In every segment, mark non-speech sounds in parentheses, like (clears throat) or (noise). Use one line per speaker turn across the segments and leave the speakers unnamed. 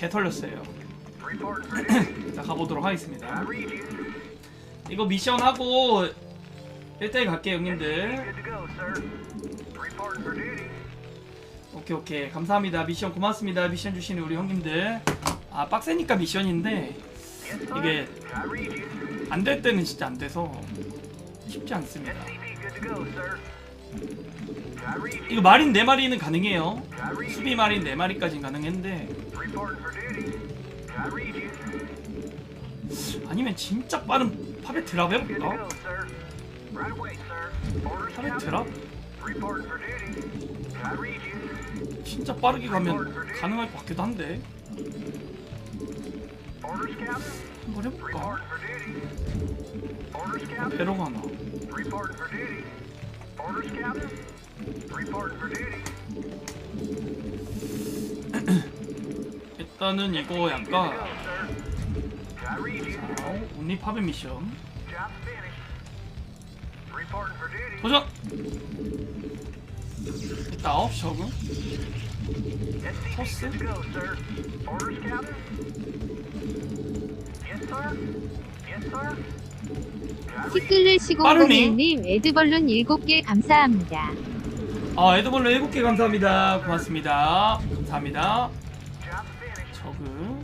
개 털렸어요. (clears throat) 자 가보도록 하겠습니다. 이거 미션 하고 1대1 갈게요 형님들. 오케이 오케이 감사합니다 미션 고맙습니다 미션 주시는 우리 형님들 아 빡세니까 미션인데 이게 안 될 때는 진짜 안 돼서 쉽지 않습니다 이거 마린 4마리는 가능해요 수비 마린 4마리까지는 가능했는데 아니면 진짜 빠른 팝에 드랍 해볼까? 팝에 드랍? 진짜 빠르게 가면 가능할 것 같기도 한데 한번 해볼까? 배로 가나? 일단은 이거 약간 자, 온리 팝의 미션. 도전! 일단 9시 적응. 토스?
티끌레
빠르네.
1001님 에드벌룬 7개 감사합니다.
아 에드벌레 7개 감사합니다 고맙습니다 감사합니다 적응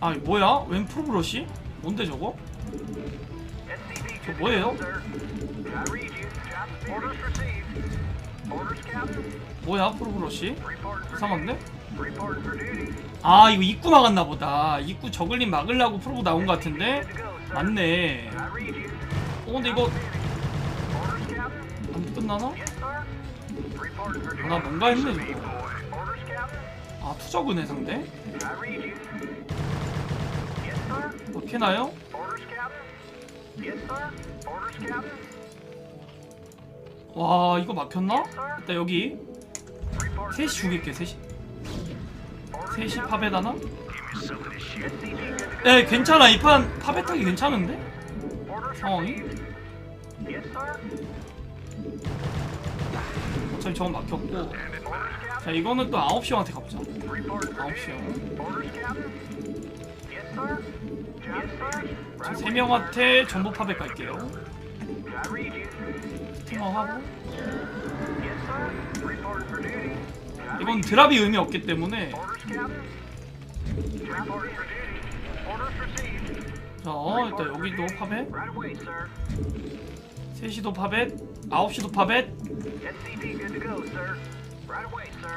아 뭐야? 웬 프로브러시? 뭔데 저거? 저 뭐예요? 뭐야 프로브러시? 이상한데? 아 이거 입구 막았나 보다 입구 저글링 막으려고 프로브 나온 것 같은데? 맞네 어 근데 이거 안 끝나나? 아, 나 뭔가 했네 저거 아 투저그네 상대? 막히나요? 와 이거 막혔나? 일단 여기 셋이 죽일게 셋이 셋이 파벳 하나? 네 괜찮아 이 판 파벳 하기 괜찮은데? 상황이? 어차피 저건 막혔고 자 이거는 또 9시형한테 가보자 9시형 자 3명한테 전부 파벳 갈게요 스팅어하고 이건 드랍이 의미 없기 때문에. 자 일단 여기도 파벳 3시도 파벳 9시도 파벳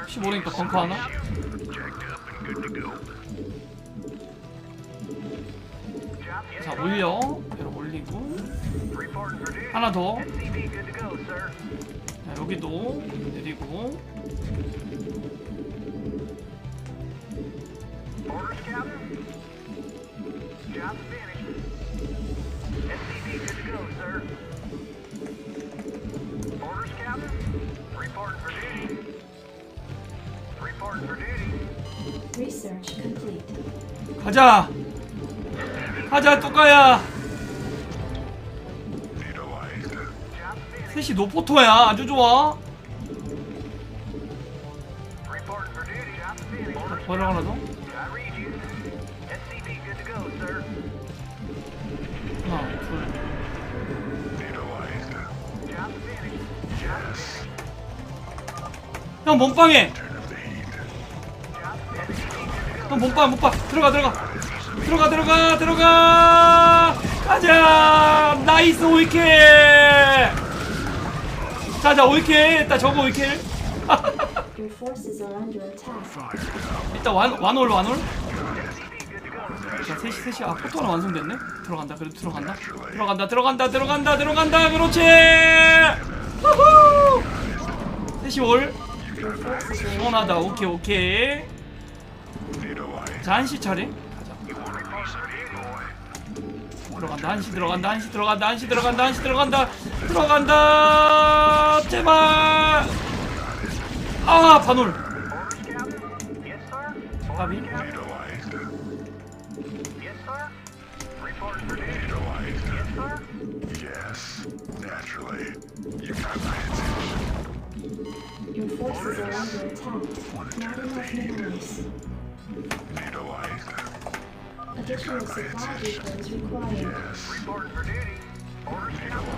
혹시 모르니까 벙커 하나? 자 올려. 배로 올리고. 하나 더. 자, 여기도 내리고 가자. 가자 뚜까야. 셋이 노포토야. 아주 좋아. 버려 하나 더 하나 둘 형 몸빵해. 형 몸빵 몸빵. 들어가 들어가. 들어가 들어가 들어가. 가자. 나이스 오이킬 자자 오이킬 일단 저거 오이킬
Your forces are under attack.
일단 완, 완홀 완홀 자 셋이 셋이. 아 포토는 완성됐네? 들어간다. 그래도 들어간다? 들어간다 들어간다 들어간다 들어간다. 그렇지! 후후! 셋이 올. 시원하다. 오케이 오케이. 자 한시 차례. 가자. 들어간다. 한시 들어간다. 한시 들어간다. 한시 들어간다. 한시 들어간다. 들어간다. 제발! 아 반올 까비
Yes, naturally. You got my attention.
Your forces are under attack. Not enough minerals. Additional supply depots required.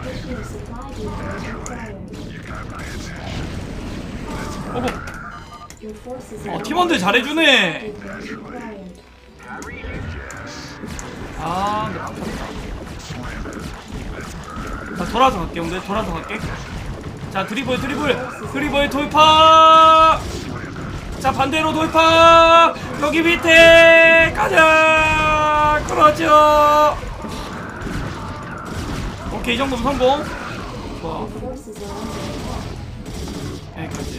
Additional supply depots required.
어머
Your forces
어,
are
팀원들 잘해주네. 아 근데 아깝다 자 돌아서 갈게 형들. 돌아서 갈게. 자 드리블 드리블. 드리블 돌파! 자 반대로 돌파! 여기 밑에! 가자! 그러죠! 오케이 이 정도면 성공. 좋아. 여기까지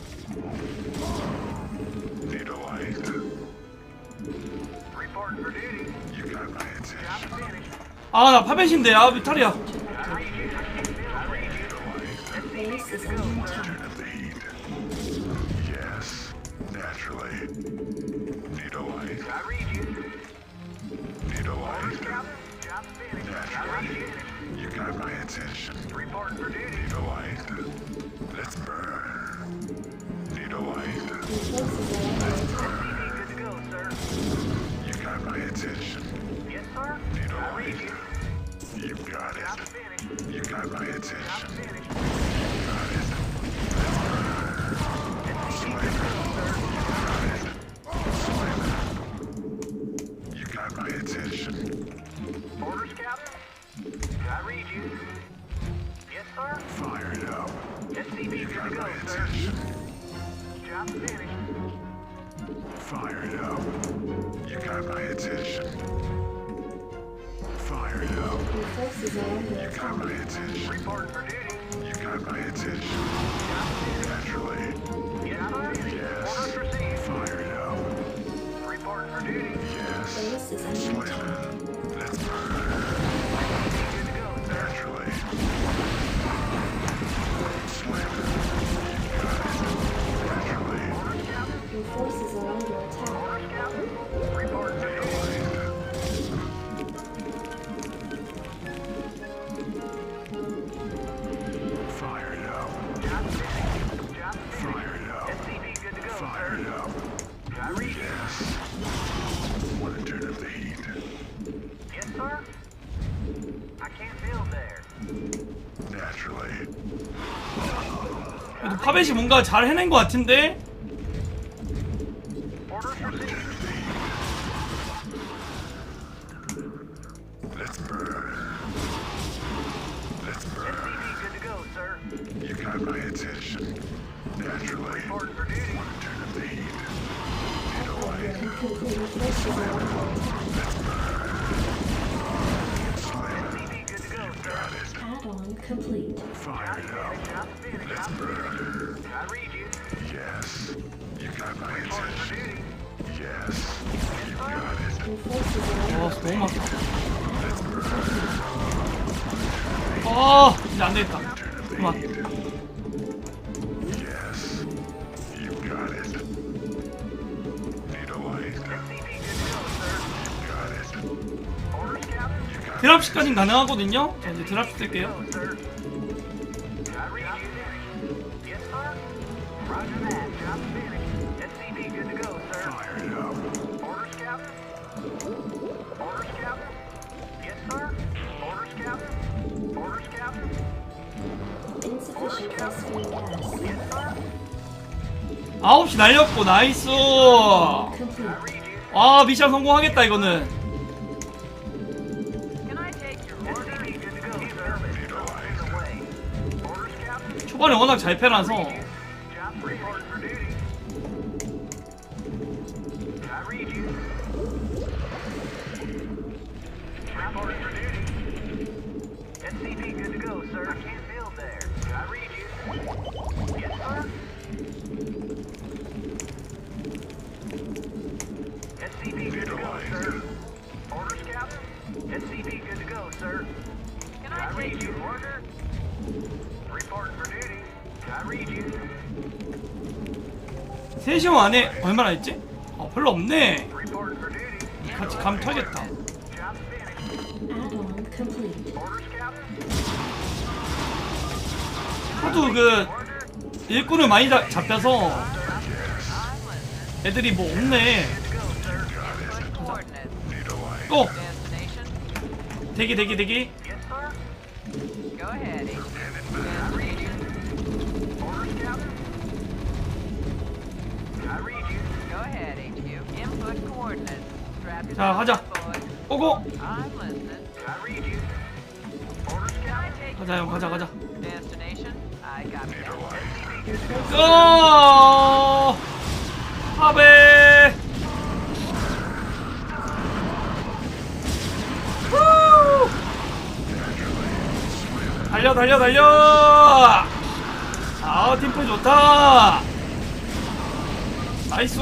아나 파벳인데 아 뮤탈이야
Base is under attack.
Yes, naturally. Need a light. Need a light. Naturally. You got my attention. Need a light. Let's burn.
away.
You got my attention.
Yes, sir.
You got it. You got my attention. You can't
play
attention.
Report for duty.
You can't play attention. Naturally.
Yes.
Fired up.
Report for duty.
Yes.
그래도 파벳이 뭔가 잘 해낸 것 같은데?
Add-on complete.
Fired up.
Job finished.
Let's
Job
burn.
finished. I read you.
Yes. You got my
Reporting for
attention.
duty.
Yes. You got it.
Your forces are under
와 너무 많다 아 이제 안 되겠다
Turn up the
그만 드랍시까지는 가능하거든요 자 이제 드랍시
sir.
9시 날렸고 나이스. 아 미션 성공하겠다 이거는 초반에 워낙 잘 패라서 3시간 안에 얼마나 했지? 어 별로 없네. 같이.
Order scout.
하도 그 일꾼을 많이 잡- 잡혀서 애들이 뭐 없네 또 대기 대기 대기 자
boys.
오고 가자 형 가자 가자. 어 후! 달려 달려 달려 아 팀플 좋다 나이스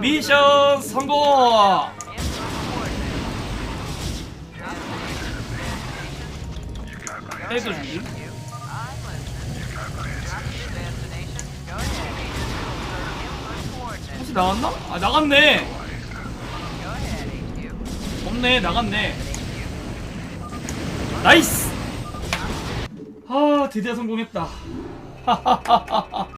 미션 성공. 혹시 나왔나? 아 나갔네. 없네 나갔네 나이스 아 드디어 성공했다